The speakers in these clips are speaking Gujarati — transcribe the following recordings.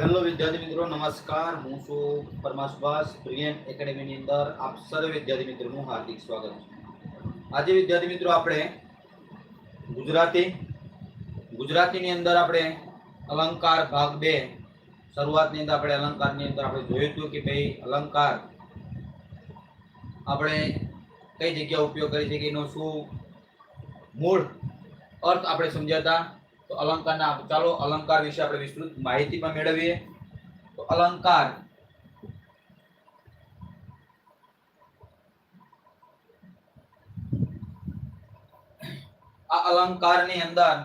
હેલો વિદ્યાર્થી મિત્રો, નમસ્કાર. હું છું પરમા સુભાષ બ્રિલિયન્ટ એકેડેમીની અંદર આપ સર્વ વિદ્યાર્થી મિત્રોનું હાર્દિક સ્વાગત છે. આજે વિદ્યાર્થી મિત્રો, આપણે ગુજરાતી, ગુજરાતીની અંદર આપણે અલંકાર ભાગ બે શરૂઆતની અંદર આપણે અલંકારની અંદર આપણે જોયું હતું કે ભાઈ અલંકાર આપણે કઈ જગ્યા ઉપયોગ કરી શકીએ એનો શું મૂળ અર્થ આપણે સમજ્યા હતા? તો અલંકારના ચાલો અલંકાર વિશે આપણે વિસ્તૃત માહિતી પણ મેળવીએ. તો અલંકાર. આ અલંકારની અંદર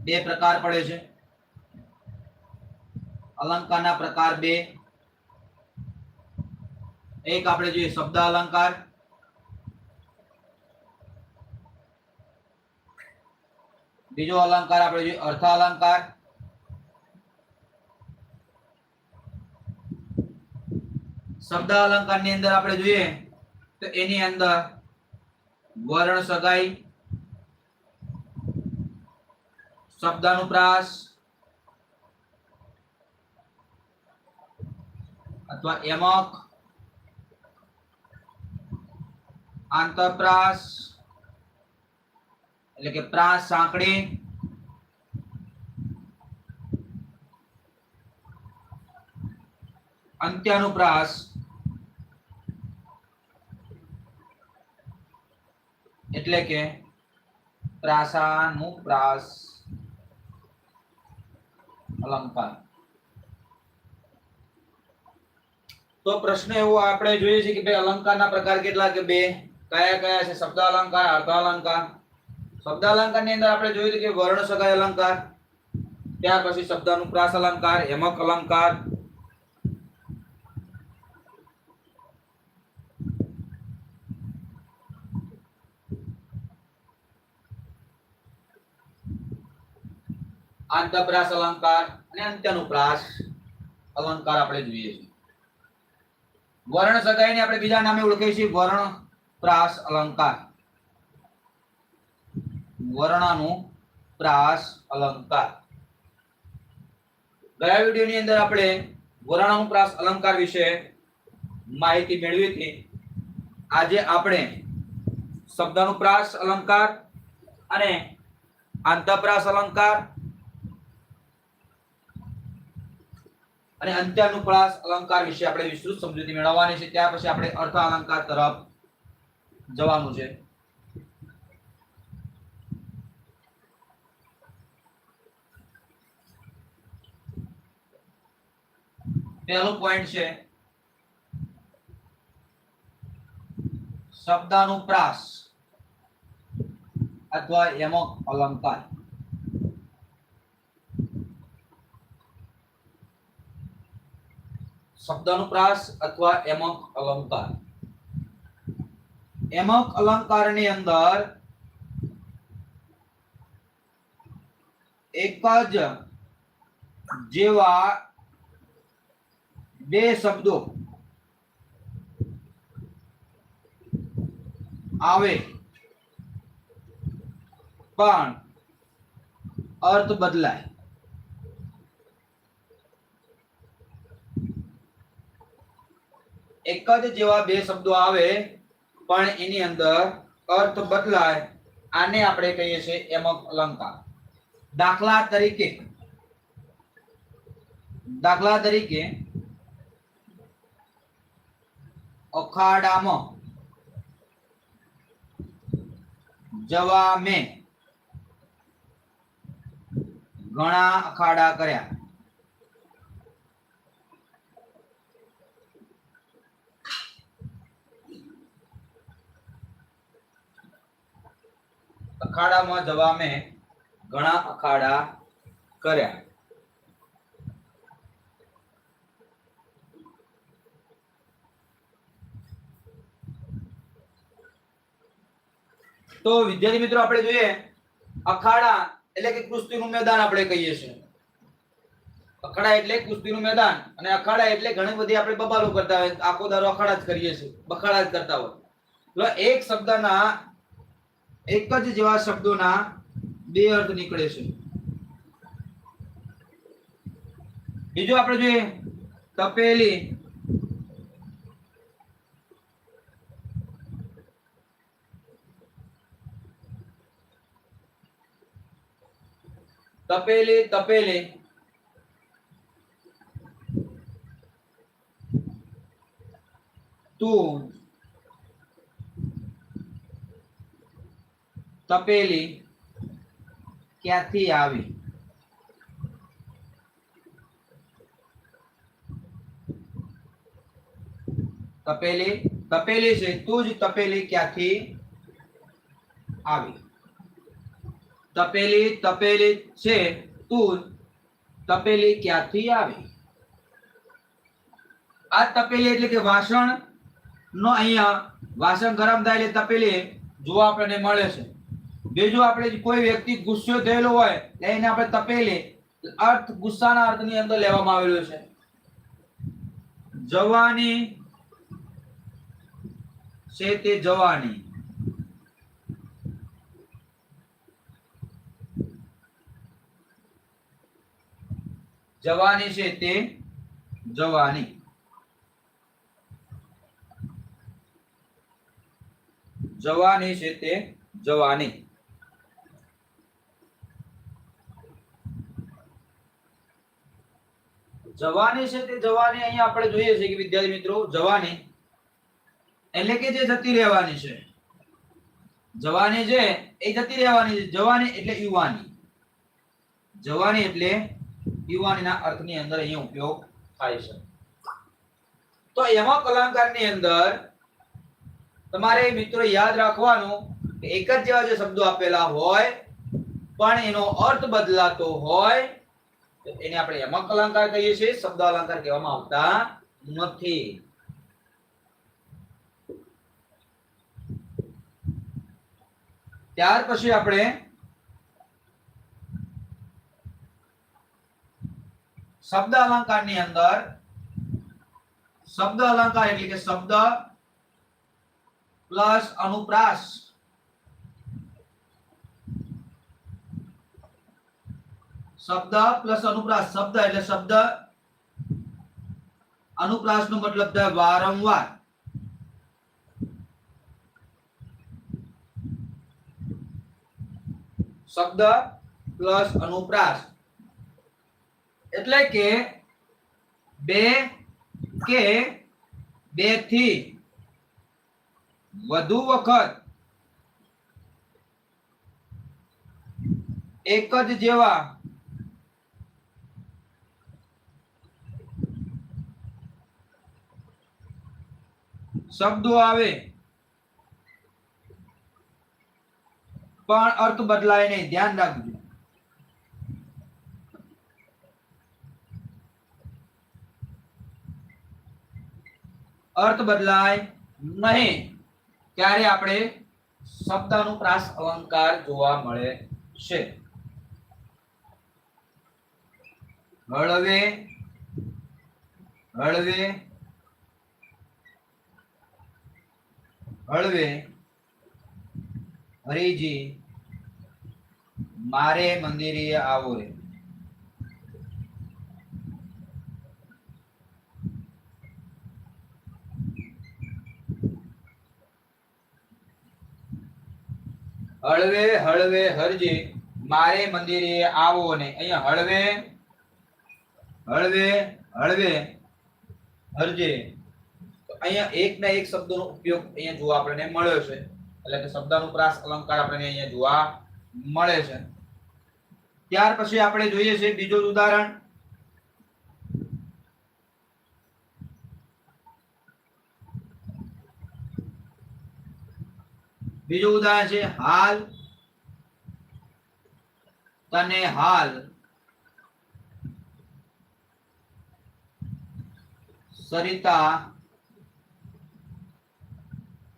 બે પ્રકાર પડે છે. અલંકારના પ્રકાર બે. એક આપણે જોઈએ શબ્દ અલંકાર બીજો અલંકાર આપણે જોઈએ, અર્થ અલંકાર. શબ્દ અલંકારની અંદર આપણે જોઈએ, તો એની અંદર વર્ણ સગાઈ, શબ્દાનુપ્રાસ, અથવા એમક, આંતરપ્રાસ એટલે કે પ્રાસ સાંકડી અંત્યાનુપ્રાસ. એટલે કે પ્રાસાનુપ્રાસ. અલંકાર. તો પ્રશ્ન એવો આપણે જોઈએ છે કે ભાઈ અલંકારના પ્રકાર કેટલા કે બે? કયા કયા છે? શબ્દ અલંકાર, અર્ધ અલંકાર? શબ્દ અલંકારની અંદર આપણે જોયું કે વર્ણ સગાય અલંકાર, ત્યાર પછી શબ્દાનુપ્રાસ અલંકાર, હેમક અલંકાર. આંતરપ્રાસ અલંકાર અને અંત્યનુપ્રાસ અલંકાર આપણે જોઈએ છીએ. વર્ણ સગાઈને આપણે બીજા નામે ઓળખીએ છીએ વર્ણ પ્રાસ અલંકાર. વર્ણાનું અલંકાર. ગયા વિડીયોની અંદર આપણે વર્ણાનુપ્રાસ અલંકાર વિશે માહિતી મેળવી હતી. આજે આપણે શબ્દાનુપ્રાસ અલંકાર અને આંતરપ્રાસ અલંકાર અને અંત્યાનુપ્રાસ અલંકાર વિશે આપણે વિસ્તૃત સમજૂતી મેળવવાની છે. ત્યાર પછી આપણે અર્થ અલંકાર તરફ જવાનું છે. પહેલો પોઈન્ટ છે. શબ્દાનુપ્રાસ અથવા યમક અલંકાર. શબ્દાનુપ્રાસ અથવા એમક અલંકાર. એમક અલંકારની અંદર એક જ જેવા બે શબ્દો. આવે. પણ અર્થ બદલાય. એક જ જેવા બે શબ્દો આવે, પણ એની અંદર અર્થ બદલાય, આને આપણે કહીએ છીએ એમક અલંકાર. દાખલા તરીકે દાખલા તરીકે અખાડામાં જવા મેં ઘણા અખાડા કર્યા. અખાડામાં જવા મેં ઘણા અખાડા કર્યા. તો વિદ્યાર્થી મિત્રો આપણે જોઈએ, અખાડા એટલે કે કુસ્તીનું મેદાન આપણે કહીએ છીએ. અખાડા એટલે કુસ્તીનું મેદાન અને અખાડા એટલે ઘણી બધી આપણે બબાલો કરતા હોય, આખો દારો અખાડા જ કરીએ છીએ, બખાડા જ કરતા હોય. એટલે એક શબ્દના, એક જ જેવા શબ્દોના બે અર્થ નીકળે છે. બીજું આપણે જોઈએ, તપેલી તપેલી તપેલી. તું તપેલી ક્યાંથી આવી? તપેલી તપેલી છે તું જ તપેલી ક્યાંથી આવી? તપેલી તપેલી છે, તું તપેલી ક્યાંથી આવી? આ તપેલી એટલે કે વાસણ નો અહીંયા વાસણ ગરમ થાય એટલે તપેલી જોવા આપણને મળે છે. બીજું આપણે કોઈ વ્યક્તિ ગુસ્સો થયેલો હોય એને આપણે તપેલી અર્થ ગુસ્સાના અર્થની અંદર લેવામાં આવેલો છે. જવાની છે તે જવાની. જવાની છે તે જવાની. જવાની છે તે જવાની. જવાની છે તે જવાની અહીંયા આપણે જોઈએ છે કે વિદ્યાર્થી મિત્રો, જવાની એટલે કે જે જતી રહેવાની છે. જવાની છે એ જતી રહેવાની છે. જવાની એટલે યુવાની. જવાની એટલે યુવાનીના અર્થની અંદર અહીંયા ઉપયોગ થાય છે. તો એમાં અલંકારની અંદર તમારે મિત્રો યાદ રાખવાનું કે એક જ જેવા જે શબ્દો આપેલા હોય, પણ એનો અર્થ બદલાતો હોય એને આપણે યમક અલંકાર કહીએ છીએ. શબ્દ અલંકાર કહેવામાં આવતા નથી. ત્યાર પછી આપણે શબ્દ અલંકારની અંદર, શબ્દ અલંકાર એટલે કે શબ્દ પ્લસ અનુપ્રાસ. શબ્દ પ્લસ અનુપ્રાસ. શબ્દ એટલે શબ્દ. અનુપ્રાસ નો મતલબ થાય વારંવાર. શબ્દ પ્લસ અનુપ્રાસ. એટલે કે બે કે બેથી વધુ વખત એક જ જેવા શબ્દો આવે, પણ અર્થ બદલાય નહીં. ધ્યાન રાખજો. અર્થ બદલાય નહીં. ત્યારે આપણે શબ્દાનુપ્રાસ અલંકાર જોવા મળે છે. હળવે હળવે હળવે, હરિજી, મારે મંદિરે આવો રે. હળવે હળવે, હરજે, મારે મંદિરે આવો ને અહીંયા હળવે હળવે હળવે, હરજે. અહીંયા એક ના એક શબ્દનો ઉપયોગ અહીંયા જોવા આપણને મળ્યો છે. એટલે કે શબ્દાનુપ્રાસ અલંકાર આપણને અહીંયા જોવા મળે છે. ત્યાર પછી આપણે જોઈએ છે બીજું ઉદાહરણ. બીજું ઉદાહરણ છે હાલ. તને હાલ. સરિતા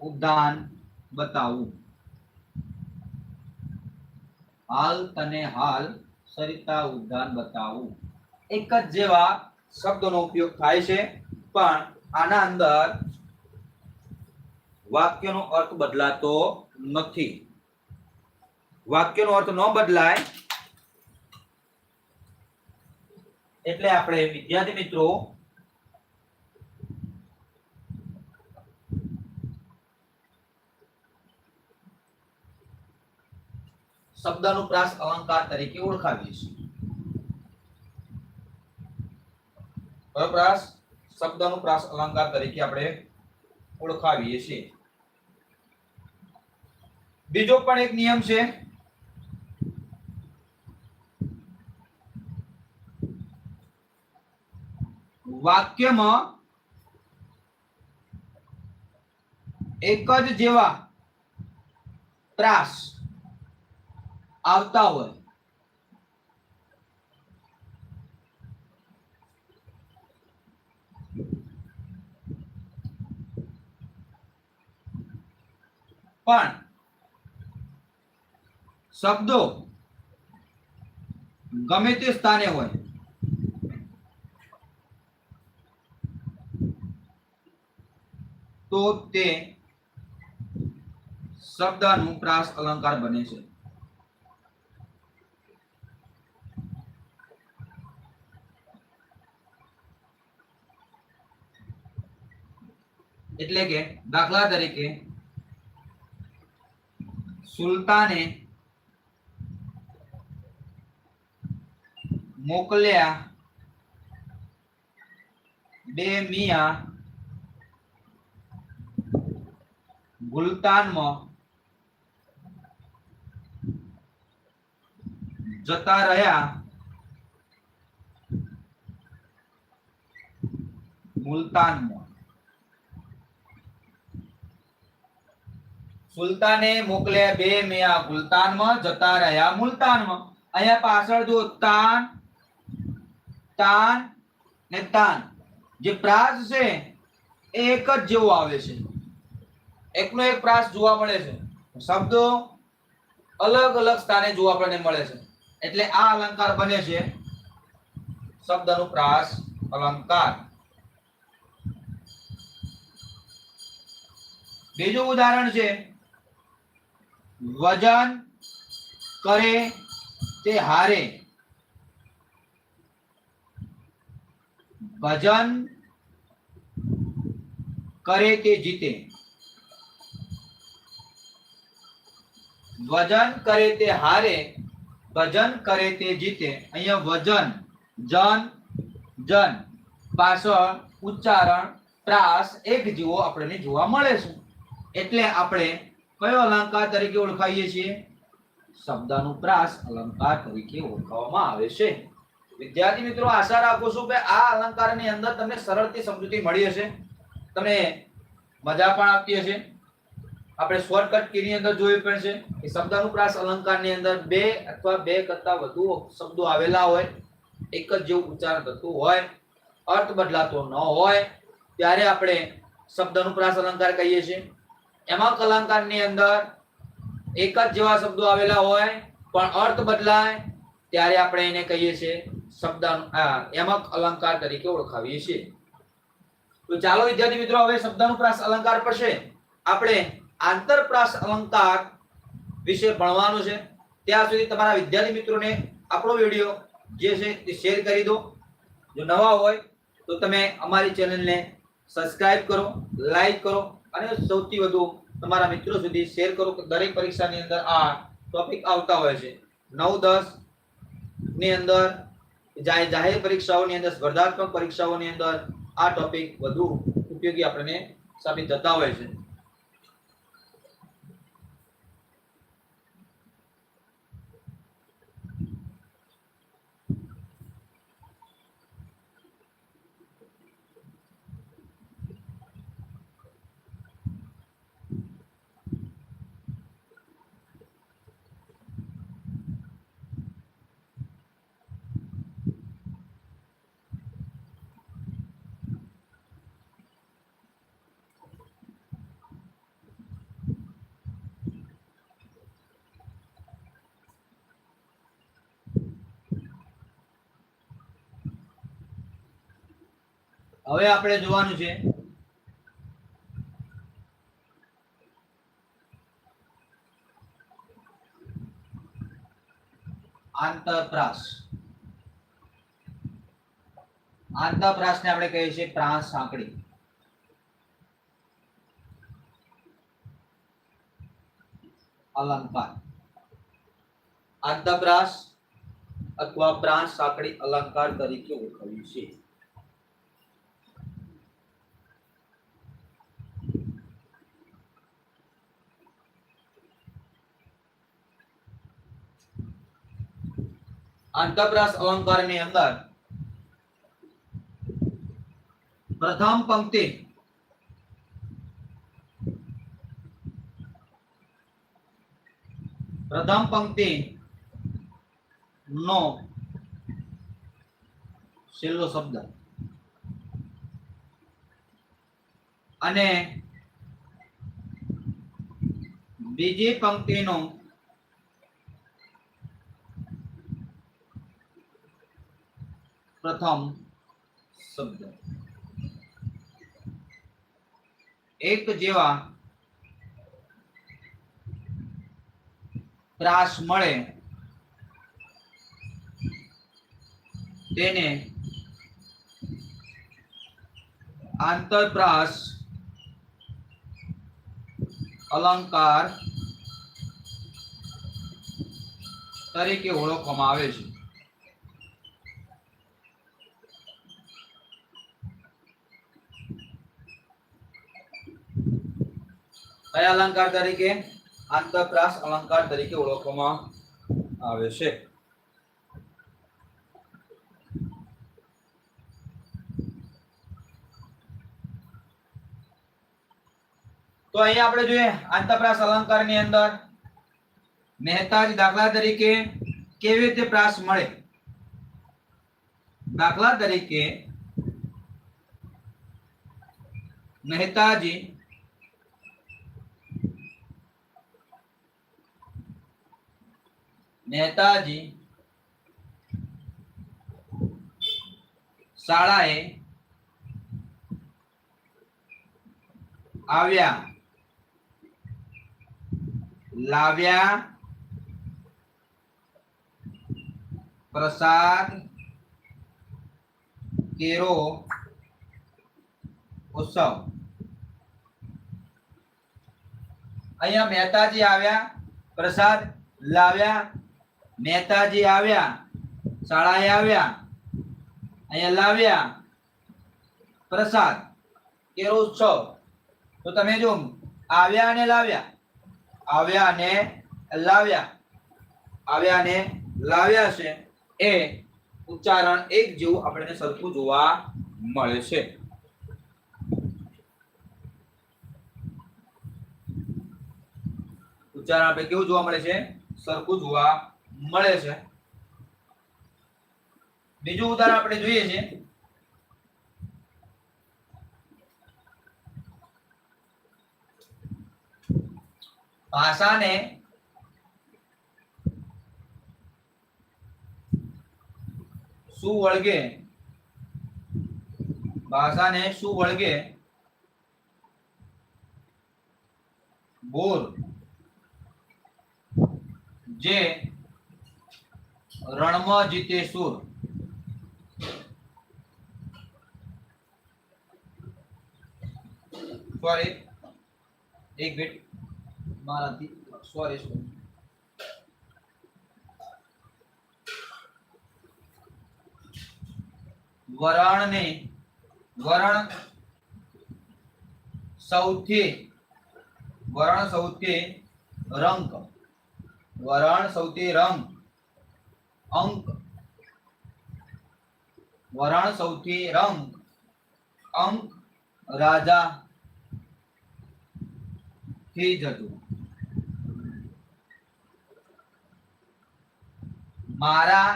ઉદ્યાન બતાવું. હાલ તને હાલ, સરિતા ઉદ્યાન બતાવું. એક જ જેવા શબ્દોનો ઉપયોગ થાય છે, પણ આના અંદર વાક્યનો અર્થ બદલાતો નથી. વાક્યનો અર્થ ન બદલાય એટલે આપણે વિદ્યાર્થી મિત્રો શબ્દાનુપ્રાસ અલંકાર તરીકે ઓળખાવીએ છીએ. અપ્રાસ શબ્દાનુપ્રાસ અલંકાર તરીકે આપણે ઓળખાવીએ છીએ. બીજો પણ એક નિયમ છે. વાક્યમાં એક જ જેવા પ્રાસ આવતા હોય. પણ શબ્દો ગમે તે સ્થાને હોય. તો તે શબ્દ પ્રાસ અલંકાર બને છે. એટલે કે દાખલા તરીકે સુલતાને મોકલ્યા બે મિયા ગુલતાનમાં જતા રહ્યા. સુલતાને મોકલ્યા બે મિયા ગુલતાનમાં જતા રહ્યા મુલતાનમાં. અહીંયા પાછળ જો તાન તાન ને તાન. જે પ્રાસ છે, એ એક જ જેવો આવે છે. એકનો એક પ્રાસ જોવા મળે છે. શબ્દો અલગ અલગ સ્થાને જોવા આપણને મળે છે. એટલે આ અલંકાર બને છે શબ્દનો પ્રાસ અલંકાર. બીજું ઉદાહરણ છે, વજન કરે તે હારે. ભજન કરે તે જીતે? વજન કરે તે હારે, ભજન કરે તે જીતે. અહીંયા વજન, જન જન. પાછળ ઉચ્ચારણ, પ્રાસ, એક જેવો આપણને જોવા મળે છે. એટલે આપણે કયો અલંકાર તરીકે ઓળખાઈએ છીએ? શબ્દનું પ્રાસ અલંકાર તરીકે ઓળખવામાં આવે છે. વિદ્યાર્થી મિત્રો, આશા રાખું છું કે આ અલંકારની અંદર તમને સરળથી સમજૂતી મળી હશે. તમને મજા પણ આવતી હશે. આપણે શોર્ટકટ કીની અંદર જોયું પણ છે કે શબ્દાનુપ્રાસ અલંકારની અંદર બે અથવા બે કરતા વધુ શબ્દો આવેલા હોય. એક જ જેવું ઉચ્ચારણ થતું હોય, અર્થ બદલાતો ન હોય, ત્યારે આપણે શબ્દાનુપ્રાસ અલંકાર કહીએ છીએ. એમાં અલંકારની અંદર એક જ જેવા શબ્દો આવેલા હોય, પણ અર્થ બદલાય, ત્યારે આપણે એને કહીએ છીએ શબ્દ એમક અલંકાર તરીકે ઓળખાવીએ છીએ. તો ચાલો વિદ્યાર્થી મિત્રો, હવે શબ્દાનુપ્રાસ અલંકાર છે. આપણે આંતરપ્રાસ અલંકાર વિશે ભણવાનું છે. ત્યાં સુધી તમારા વિદ્યાર્થી મિત્રોને આપણો વીડિયો જે છે તે શેર કરી દો. જો નવા હોય, તો તમે અમારી ચેનલને સબસ્ક્રાઇબ કરો, લાઈક કરો અને સૌથી વધુ તમારા મિત્રો સુધી શેર કરો. દરેક પરીક્ષાની અંદર આ ટોપિક આવતા હોય છે. નવ દસની અંદર જાહેર પરીક્ષાઓની અંદર, સ્પર્ધાત્મક પરીક્ષાઓની અંદર આ ટોપિક વધુ ઉપયોગી આપણને સાબિત થતા હોય છે. હવે આપણે જોવાનું છે. આંતરપ્રાસ. આંતરપ્રાસને આપણે કહીએ છીએ પ્રાસ સાંકડી અલંકાર. આંતરપ્રાસ અથવા પ્રાસ સાંકડી અલંકાર તરીકે ઓળખાયું છે. આંતરપ્રાસ અલંકારની અંદર પ્રથમ પંક્તિ પ્રથમ પંક્તિ નો છેલ્લો શબ્દ. અને બીજી પંક્તિનો પ્રથમ શબ્દ. એક જેવા ત્રાસ મળે તેને આંતરપ્રાસ અલંકાર તરીકે ઓળખવામાં આવે છે. કયા અલંકાર તરીકે? આંતરપ્રાસ અલંકાર તરીકે ઓળખવામાં આવે છે. તો અહીંયા આપણે જોઈએ આંતરપ્રાસ અલંકારની અંદર મહેતાજ દાખલા તરીકે કેવી રીતે પ્રાસ મળે? દાખલા તરીકે મહેતાજી મહેતાજી શાળાએ આવ્યા. લાવ્યા. પ્રસાદ કેરો ઉત્સવ. અહીંયા મહેતાજી આવ્યા. પ્રસાદ લાવ્યા. મહેતાજી આવ્યા, શાળાએ આવ્યા, અહીંયા લાવ્યા. પ્રસાદ, કેરો ઉત્સવ. તો તમે જો આવ્યા અને લાવ્યા. આવ્યા અને લાવ્યા. આવ્યા અને લાવ્યા છે એ ઉચ્ચારણ એક જેવું આપણને સરખું જોવા મળે છે. ઉચ્ચારણ આપણે કેવું જોવા મળે છે? સરખું જોવા મળે છે. બીજું ઉદાહરણ આપણે જોઈએ છીએ. ભાષાને શું વળગે? ભાષાને શું વળગે? બોર. જે રણમાં જીતે સુર. સોરી એક મિનિટ. મારાથી. સોરી સોરી વરાણને વરણ સૌથી વરણ સૌથી રંગ. વરણ સૌથી રંગ. અંક વરણ સૌથી રંગ. અંક રાજા થી જતું મારા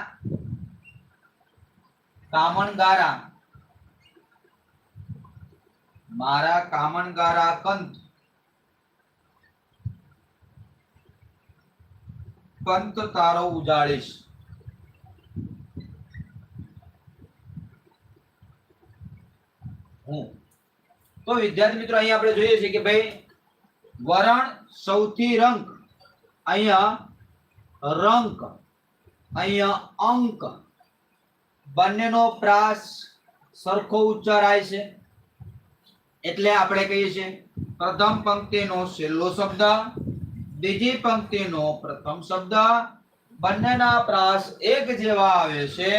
કામણગારા. મારા કામણગારા કંત. કંત તારો ઉજાડીશ હું. તો વિદ્યાર્થી મિત્રો, અહીંયા આપણે જોઈએ છે કે ભાઈ, વરણ સૌથી રંક અહીંયા રંક અહીંયા અંક. બંનેનો પ્રાસ સરખો ઉચ્ચારાય છે. એટલે આપણે કહીએ છીએ, પ્રથમ પંક્તિનો છેલ્લો શબ્દ, બીજી પંક્તિનો પ્રથમ શબ્દ. બંનેના પ્રાસ એક જેવા આવે છે.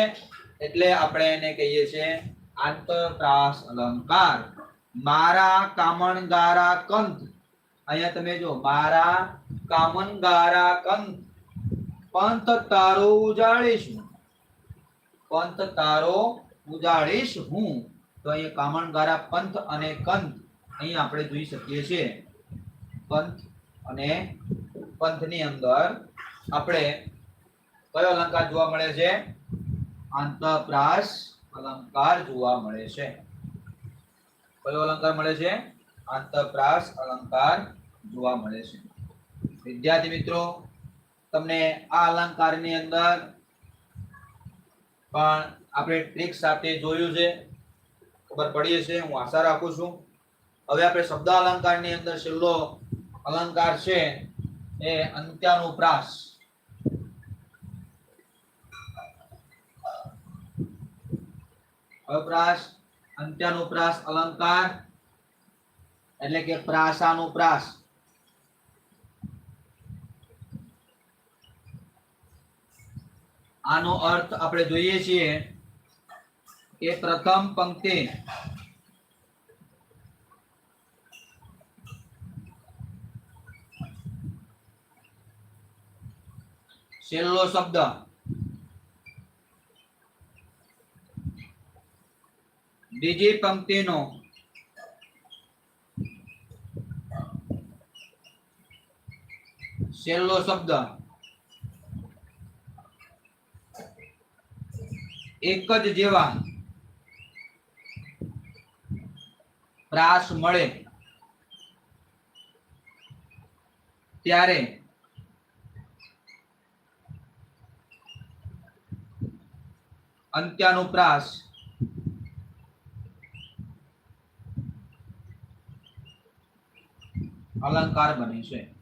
એટલે આપણે એને કહીએ છીએ આંતરપ્રાસ અલંકાર. મારા કામણગારા કંથ. અહીંયા તમે જો મારા કામણગારા કંથ. પંથ તારો ઉજાળીશ પંથ તારો ઉજાળીશ હું. તો અહીંયા કામણગારા પંથ અને કંથ અહીં આપણે જોઈ શકીએ છીએ. પંથ અને પંથની અંદર આપણે કયો અલંકાર જોવા મળે છે? આંતરપ્રાસ અલંકાર જોવા મળે છે. કયો અલંકાર મળે છે? આંતરપ્રાસ અલંકાર જોવા મળે છે. વિદ્યાર્થી મિત્રો, તમને આ અલંકારની અંદર પણ આપણે ટ્રીક સાથે જોયું છે. ખબર પડી છે હું આશા રાખું છું. હવે આપણે શબ્દ અલંકારની અંદર છેલ્લો અલંકાર છે, એ અંત્યાનુપ્રાસ. અપ્રાસ અંત્યાનુપ્રાસ, અલંકાર, એટલે કે પ્રાસાનુપ્રાસ. આનો અર્થ આપણે જોઈએ છીએ કે પ્રથમ પંક્તિ છેલ્લો શબ્દ. બીજી પંક્તિનો. છેલ્લો શબ્દ. એક જ જેવા. પ્રાસ મળે. ત્યારે અંત્યાનુપ્રાસ. અલંકાર બને છે.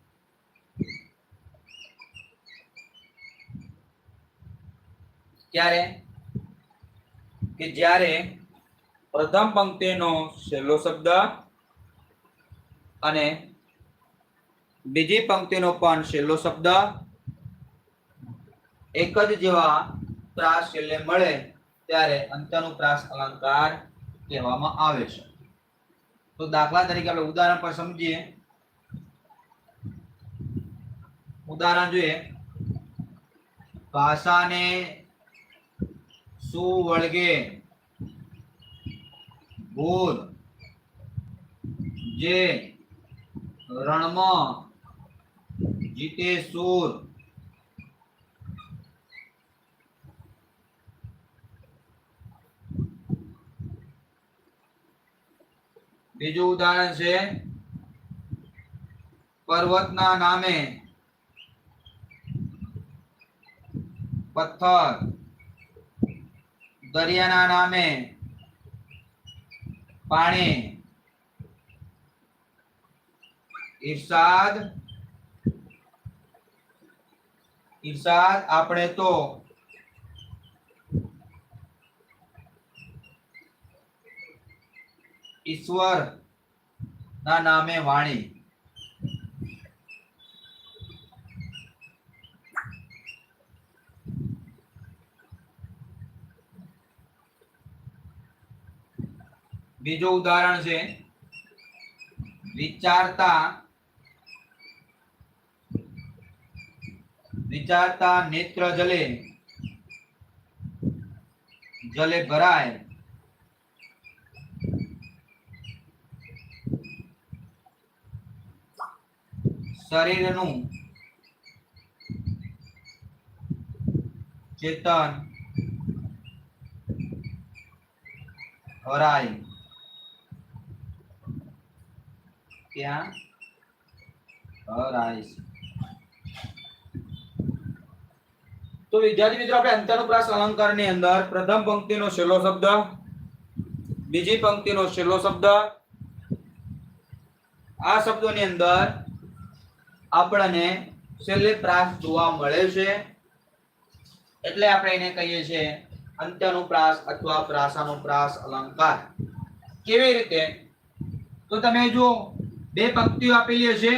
ક્યારે કે જ્યારે પ્રથમ પંક્તિનો છેલ્લો શબ્દ અને બીજી પંક્તિનો પણ છેલ્લો શબ્દ એક જ જેવા પ્રાસ છેલ્લે મળે ત્યારે અંત્યાનુપ્રાસ અલંકાર કહેવામાં આવે છે. તો દાખલા તરીકે આપણે ઉદાહરણ પર સમજીએ. ઉદાહરણ જોઈએ. ભાષાને સુવળગે ભૂર જે રણમાં જીતે સૂર. બીજું ઉદાહરણ છે. પર્વતના નામે પથ્થર. દરિયાના નામે પાણી. ઈર્ષાદ ઈર્ષાદ આપણે તો ઈશ્વર ના નામે વાણી. બીજું ઉદાહરણ છે વિચારતા વિચારતા નેત્ર જલે જલે ભરાય. શરીરનું ચેતન હરાય. હરાય તો વિદ્યાર્થી મિત્રો આપણે અંત્યાનુપ્રાસ અલંકારની અંદર પ્રથમ પંક્તિનો છેલ્લો શબ્દ બીજી પંક્તિનો છેલ્લો શબ્દ. આ શબ્દોની અંદર આપણને છેલ્લે પ્રાસ જોવા મળે છે. એટલે આપણે એને કહીએ છીએ અંત્યાનુપ્રાસ અથવા પ્રાસાનુપ્રાસ અલંકાર. કેવી રીતે? તો તમે જો બે પંક્તિઓ આપેલી હશે.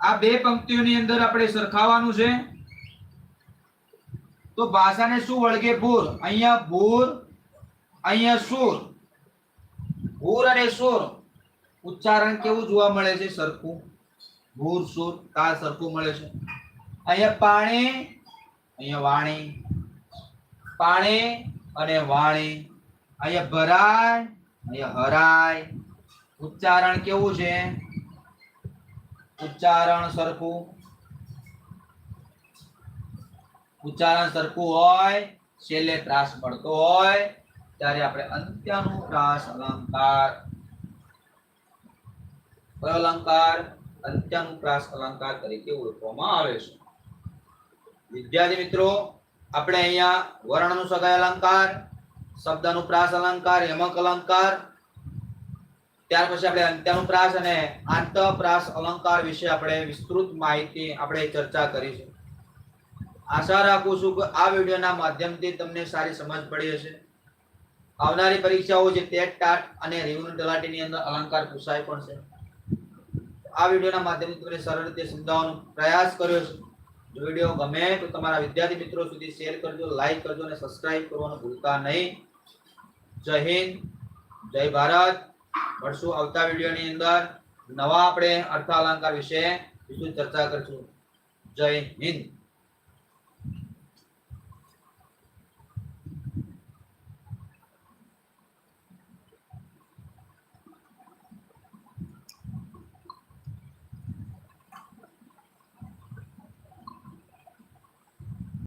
આ બે પંક્તિઓની અંદર આપણે સરખાવવાનું છે. તો ભાષાને શું વળગે ભૂર? અહીંયા ભૂર, અહીંયા સુર. ભૂર અને સુર. ઉચ્ચારણ કેવું જોવા મળે છે? સરખું. ભૂર, સુર કા સરખું મળે છે. અહીંયા પાણી, અહીંયા વાણી. પાણી અને વાણી. અહીંયા ભરાય, અહીંયા હરાય. ઉચ્ચારણ કેવું છે? ઉચ્ચારણ સરખું? ઉચ્ચારણ સરખું હોય, છેલ્લે ત્રાસ પડતો હોય, ત્યારે આપણે અંત્યાનુપ્રાસ અલંકાર. કયો અલંકાર? અંત્યાનુપ્રાસ અલંકાર તરીકે ઓળખવામાં આવે છે. વિદ્યાર્થી મિત્રો, આપણે અહીંયા વર્ણનું સગાય અલંકાર શબ્દાનુપ્રાસ અલંકાર, યમક અલંકાર ત્યાર પછી આપણે અંત્યાનુપ્રાસ અને આંતપ્રાસ અલંકાર વિશે આપણે વિસ્તૃત માહિતી આપણે ચર્ચા કરીશું. આશા રાખું છું કે આ વિડીયોના માધ્યમથી તમને સારી સમજ પડી હશે. આવનારી પરીક્ષાઓ જે ટેટ, ટાટ અને રિવન તલાટીની અંદર અલંકાર પૂછાય પણ છે. આ વિડીયોના માધ્યમથી તમને સરળ રીતે સમજાવવાનો પ્રયાસ કર્યો છે. જો વીડિયો ગમે તો તમારા વિદ્યાર્થી મિત્રો સુધી શેર કરજો, લાઈક કરજો અને સબસ્ક્રાઇબ કરવાનું ભૂલતા નહીં. જય હિન્દ, જય ભારત. મળશું આવતા વિડીયોની અંદર. નવા આપણે અર્થ અલંકાર વિશે બીજું ચર્ચા કરશું. જય હિન્દ.